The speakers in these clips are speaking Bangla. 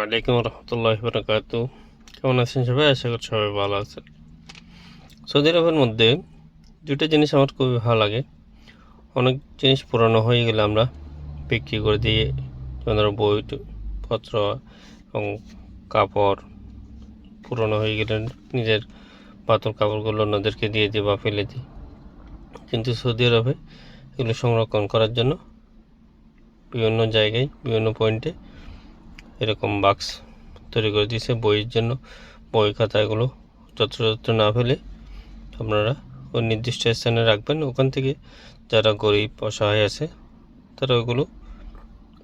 ওয়ালাইকুম রহমতুল্লাহ বরকাত কেমন আছেন সবাই? আশা করি সবাই ভালো আছেন। সৌদি আরবের মধ্যে দুটো জিনিস আমার খুবই ভালো লাগে। অনেক জিনিস পুরানো হয়ে গেলে আমরা বিক্রি করে দিয়ে যেমন ধরো বই, পত্র এবং কাপড় পুরনো হয়ে গেলে নিজের পাতল কাপড়গুলো অন্যদেরকে দিয়ে দিই বা ফেলে দিই। কিন্তু সৌদি আরবে এগুলো সংরক্ষণ করার জন্য বিভিন্ন জায়গায়, বিভিন্ন পয়েন্টে এরকম বাক্স তৈরি করে দিয়েছে বইয়ের জন্য। বই খাতা এগুলো যত্রযত্র না ফেলে আপনারা ওই নির্দিষ্ট স্থানে রাখবেন। ওখান থেকে যারা গরিব, অসহায় আছে, তারা ওগুলো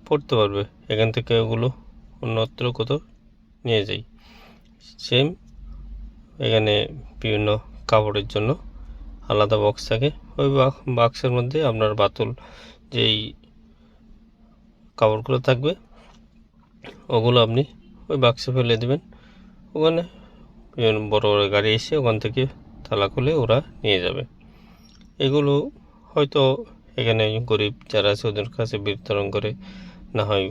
পড়তে পারবে। এখান থেকে ওগুলো অন্যত্র কোথাও নিয়ে যাই। সেম এখানে বিভিন্ন কাপড়ের জন্য আলাদা বক্স থাকে। ওই বাক্সের মধ্যে আপনার বাতুল যেই কাপড়গুলো থাকবে ওগুলো আপনি ওই বাক্সে ফেলে দেবেন। ওখানে বড় বড় গাড়ি এসে ওখান থেকে তালা খুলে ওরা নিয়ে যাবে। এগুলো হয়তো এখানে গরিব যারা আছে ওদের কাছে বিতরণ করে, না হয়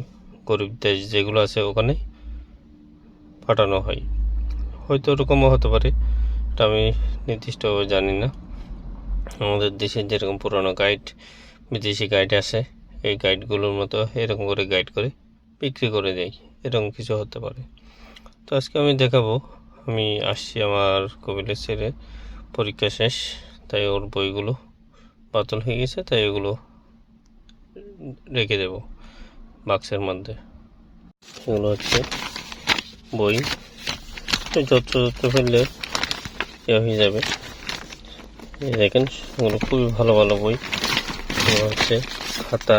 গরিব দেশ যেগুলো আছে ওখানে পাঠানো হয়। হয়তো ওরকমও হতে পারে, এটা আমি নির্দিষ্টভাবে জানি না। আমাদের দেশে যেরকম পুরনো গাইড বিদেশি গাইড আছে এই গাইডগুলোর মতো এরকম করে গাইড করে বিক্রি করে দেয়। এরকম কিছু হতে পারে। তো আজকে আমি দেখাবো। আমি আসছি আমার কবিলের ছেলে। পরীক্ষা শেষ, তাই ওর বইগুলো বাতিল হয়ে গেছে, তাই এগুলো রেখে দেব বাক্সের মধ্যে। এগুলো হচ্ছে বই। এই যত্র যত্র ফেললে এ হয়ে যাবে। দেখেন, এগুলো খুবই ভালো ভালো বই। হচ্ছে খাতা।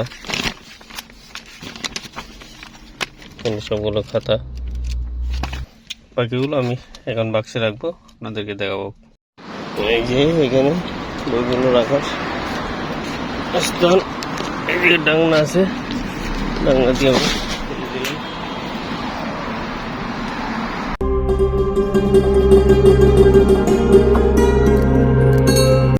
এখানে সবগুলো খাতা। বাকিগুলো আমি এখন বাক্সে রাখব, আপনাদেরকে দেখাবো। এই যে এখানে বইগুলো রাখার। স্থান ডাংনা আছে ডাংনা দিয়ে আমি।